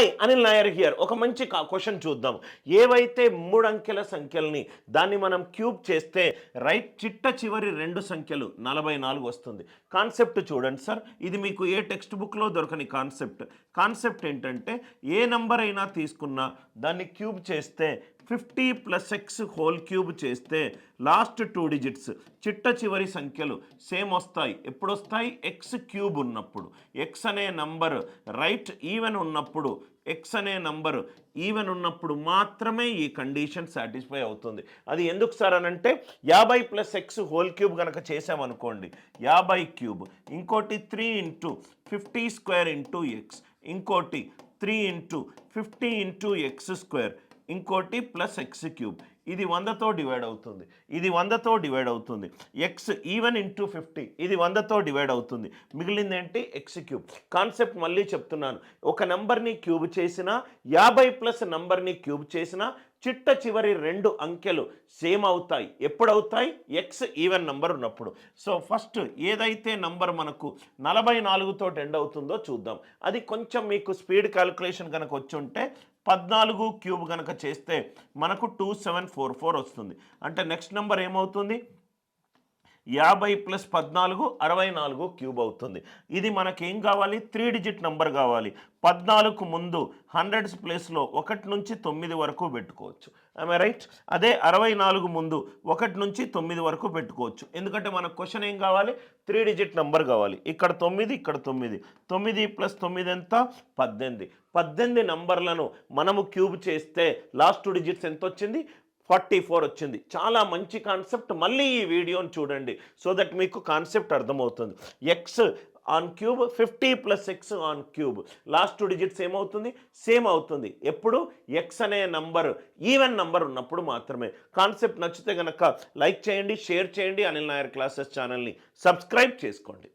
Hi Anil Nair here ఒక మంచి question చూద్దాం. ఏవైతే మూడు అంకెల సంఖ్యల్ని దాన్ని మనం క్యూబ్ చేస్తే రైట్ చిట్ట చివరి రెండు సంఖ్యలు నలభై నాలుగు వస్తుంది. కాన్సెప్ట్ చూడండి సార్ ఇది మీకు ఏ టెక్స్ట్ బుక్లో దొరకని కాన్సెప్ట్ కాన్సెప్ట్ ఏంటంటే ఏ నంబర్ అయినా తీసుకున్నా దాన్ని క్యూబ్ చేస్తే fifty plus x whole cube చేస్తే లాస్ట్ టూ డిజిట్స్. చిట్ట చివరి సంఖ్యలు సేమ్ వస్తాయి. ఎప్పుడు వస్తాయి ఎక్స్ క్యూబ్ ఉన్నప్పుడు. ఎక్స్ అనే నంబర్ రైట్ ఈవెన్ ఉన్నప్పుడు. ఎక్స్ అనే నంబర్ ఈవెన్ ఉన్నప్పుడు మాత్రమే ఈ కండిషన్ సాటిస్ఫై అవుతుంది. అది ఎందుకు సార్ అని అంటే యాభై ప్లస్ ఎక్స్ హోల్ క్యూబ్ కనుక చేసామనుకోండి యాభై క్యూబ్. ఇంకోటి three into fifty square into x. ఇంకోటి three into fifty into x square. ఇంకోటి ప్లస్ ఎక్స్ క్యూబ్. ఇది వందతో డివైడ్ అవుతుంది. ఇది వందతో డివైడ్ అవుతుంది. X even into fifty. ఇది వందతో డివైడ్ అవుతుంది. మిగిలింది ఏంటి? X cube. కాన్సెప్ట్ మళ్ళీ చెప్తున్నాను. ఒక నంబర్ని క్యూబ్ చేసినా యాభై ప్లస్ నంబర్ని క్యూబ్ చేసినా చిట్ట చివరి రెండు అంకెలు సేమ్ అవుతాయి. ఎప్పుడు అవుతాయి ఎక్స్ ఈవెన్ నంబర్ ఉన్నప్పుడు. సో ఫస్ట్ ఏదైతే నంబర్ మనకు నలభై నాలుగుతో ఎండ్ అవుతుందో చూద్దాం. అది కొంచెం మీకు స్పీడ్ క్యాలిక్యులేషన్ కనుక వచ్చి ఉంటే పద్నాలుగు క్యూబ్ కనుక చేస్తే మనకు టూ సెవెన్ ఫోర్ ఫోర్ వస్తుంది. అంటే నెక్స్ట్ నెంబర్ ఏమవుతుంది? యాభై ప్లస్ పద్నాలుగు అరవై నాలుగు క్యూబ్ అవుతుంది. ఇది మనకేం కావాలి? త్రీ డిజిట్ నంబర్ కావాలి. పద్నాలుగు ముందు హండ్రెడ్స్ ప్లేస్లో ఒకటి నుంచి తొమ్మిది వరకు పెట్టుకోవచ్చు. ఐ రైట్ అదే అరవై నాలుగు ముందు ఒకటి నుంచి తొమ్మిది వరకు పెట్టుకోవచ్చు. ఎందుకంటే మన క్వశ్చన్ ఏం కావాలి? త్రీ డిజిట్ నెంబర్ కావాలి. ఇక్కడ తొమ్మిది ఇక్కడ తొమ్మిది. తొమ్మిది ప్లస్ తొమ్మిది ఎంత? పద్దెనిమిది. పద్దెనిమిది నంబర్లను మనము క్యూబ్ చేస్తే లాస్ట్ టూ డిజిట్స్ ఎంత వచ్చింది ఫార్టీ ఫోర్ వచ్చింది. చాలా మంచి కాన్సెప్ట్. మళ్ళీ ఈ వీడియోని చూడండి. సో దట్ మీకు కాన్సెప్ట్ అర్థమవుతుంది. X on cube fifty plus x on cube last two digits ఏమవుతుంది? సేమ్ అవుతుంది. ఎప్పుడు? ఎక్స్ అనే నంబర్ ఈవెన్ నంబర్ ఉన్నప్పుడు మాత్రమే. కాన్సెప్ట్ నచ్చితే కనుక లైక్ చేయండి షేర్ చేయండి అనిల్ నాయర్ క్లాసెస్ ఛానల్ని. సబ్స్క్రైబ్ చేసుకోండి.